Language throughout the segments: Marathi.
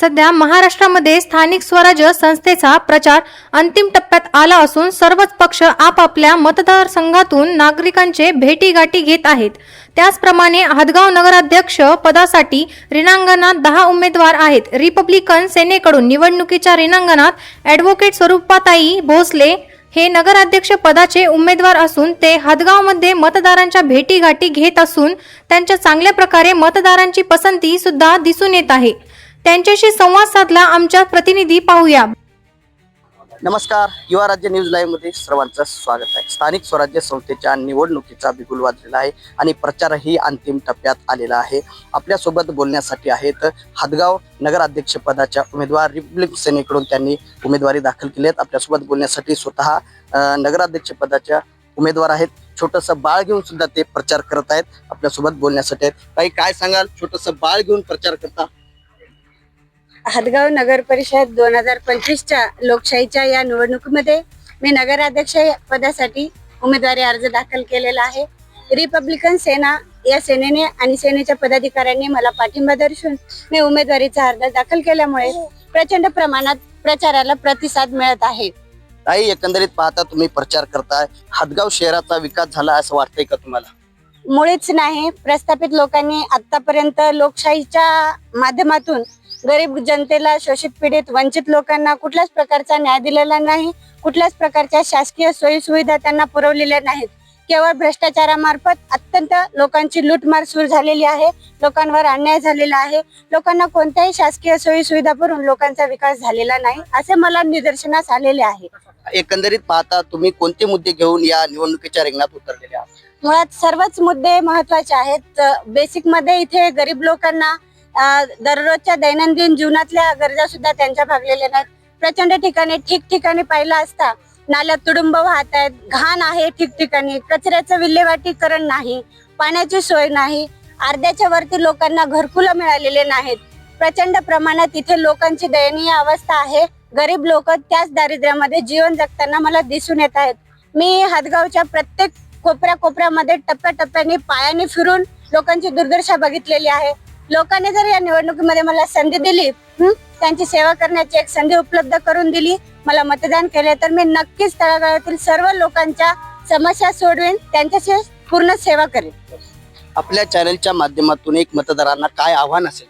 सध्या महाराष्ट्रामध्ये स्थानिक स्वराज्य संस्थेचा प्रचार अंतिम टप्प्यात आला असून सर्वच पक्ष आपापल्या मतदारसंघातून नागरिकांचे भेटीगाठी घेत आहेत. त्याचप्रमाणे हदगाव नगराध्यक्ष पदासाठी रिणांगणात दहा उमेदवार आहेत. रिपब्लिकन सेनेकडून निवडणुकीच्या रिणांगणात ॲडव्होकेट स्वरूपाताई भोसले हे नगराध्यक्ष पदाचे उमेदवार असून ते हदगावमध्ये मतदारांच्या भेटीगाठी घेत असून त्यांच्या चांगल्या प्रकारे मतदारांची पसंती सुद्धा दिसून येत आहे. त्यांच्याशी संवाद साधला आमच्या प्रतिनिधी पाहूया. नमस्कार युवा राज्य न्यूज लाईव्हमध्ये सर्वांचं स्वागत आहे. स्थानिक स्वराज्य संस्थेच्या निवडणुकीचा बिगुल वाजलेला आहे आणि प्रचारही अंतिम टप्प्यात आलेला आहे. आपल्यासोबत बोलण्यासाठी आहेत हदगाव नगराध्यक्षपदाच्या उमेदवार रिपब्लिक सेनेकडून त्यांनी उमेदवारी दाखल केली आहेत. आपल्यासोबत बोलण्यासाठी स्वतः नगराध्यक्षपदाच्या उमेदवार आहेत. छोटस बाळ घेऊन सुद्धा ते प्रचार करत आहेत. आपल्यासोबत बोलण्यासाठी आहेत. काही काय सांगाल? छोटस बाळ घेऊन प्रचार करता? हदगाव नगर परिषद दोन हजार पंचवीसच्या लोकशाहीच्या या निवडणुकीमध्ये मी नगराध्यक्ष पदासाठी उमेदवारी अर्ज दाखल केलेला आहे. रिपब्लिकन सेना या सेनेने आणि सेनेच्या पदाधिकाऱ्यांनी मला पाठिंबा दर्शवून मी उमेदवारीचा अर्ज दाखल केल्यामुळे प्रचंड प्रमाणात प्रचाराला प्रतिसाद मिळत आहे. ताई एकंदरीत पाहता तुम्ही प्रचार करताय. हदगाव शहराचा विकास झाला असं वाटतंय का तुम्हाला? मुळीच नाही. प्रस्थापित लोकांनी आतापर्यंत लोकशाहीच्या माध्यमातून गरीब जनतेला शोषित पीडित वंचित लोकांना कुठल्याच प्रकारचा न्याय दिलेला नाही कुठल्याच प्रकारच्या शासकीय सोयी सुविधा त्यांना पुरवलेल्या नाहीत. केवळ भ्रष्टाचारामार्फत अत्यंत लोकांची लूटमार सुरू झालेली आहे लोकांवर अन्याय झालेला आहे लोकांना कोणत्याही शासकीय सोयी सुविधा पुरवून लोकांचा विकास झालेला नाही असे मला निदर्शनास आलेले आहे. एकंदरीत पाहता तुम्ही कोणते मुद्दे घेऊन या निवडणुकीच्या रिंगणात उतरलेले आहात? मुळात सर्वच मुद्दे महत्त्वाचे आहेत. बेसिकमध्ये इथे गरीब लोकांना दररोजच्या दैनंदिन जीवनातल्या गरजा सुद्धा त्यांच्या भागलेल्या नाहीत. प्रचंड ठिकाणी ठिकठिकाणी पाहिलं असता नाल्यात तुडुंब वाहत आहेत घाण आहे ठिकठिकाणी कचऱ्याचं विल्हेवाटीकरण नाही पाण्याची सोय नाही अर्ध्याच्या वरती लोकांना घरकुलं मिळालेले नाहीत. प्रचंड प्रमाणात इथे लोकांची दयनीय अवस्था आहे. गरीब लोक त्याच दारिद्र्यामध्ये जीवन जगताना मला दिसून येत आहेत. मी हदगावच्या प्रत्येक कोपऱ्या कोपऱ्यामध्ये टप्प्याटप्प्याने पायाने फिरून लोकांची दुर्दशा बघितलेली आहे. लोकांनी जर या निवडणुकीमध्ये मला संधी दिली त्यांची सेवा करण्याची एक संधी उपलब्ध करून दिली मला मतदान केले तर मी नक्कीच तळागाळातील सर्व लोकांच्या समस्या सोडवेन त्यांच्याशी पूर्ण सेवा करेन. आपल्या चॅनलच्या माध्यमातून एक मतदारांना काय आव्हान असेल?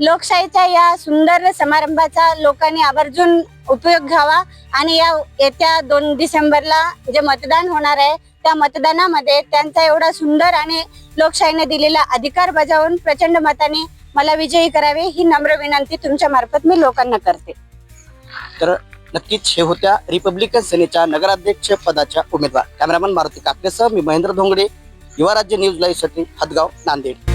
लोकशाहीच्या या सुंदर समारंभाचा लोकांनी आवर्जून उपयोग घ्यावा आणि या येत्या दोन डिसेंबरला जे मतदान होणार आहे त्या मतदानामध्ये त्यांचा एवढा सुंदर आणि लोकशाहीने दिलेला अधिकार बजावून प्रचंड मताने मला विजयी करावे ही नम्र विनंती तुमच्या मार्फत मी लोकांना करते. तर नक्कीच हे होत्या रिपब्लिकन सेनेच्या नगराध्यक्ष पदाच्या उमेदवार. कॅमेरामन मारुती काकडेसह मी महेंद्र धोंगडे युवा राज्य न्यूज लाईव्हसाठी हदगाव नांदेड.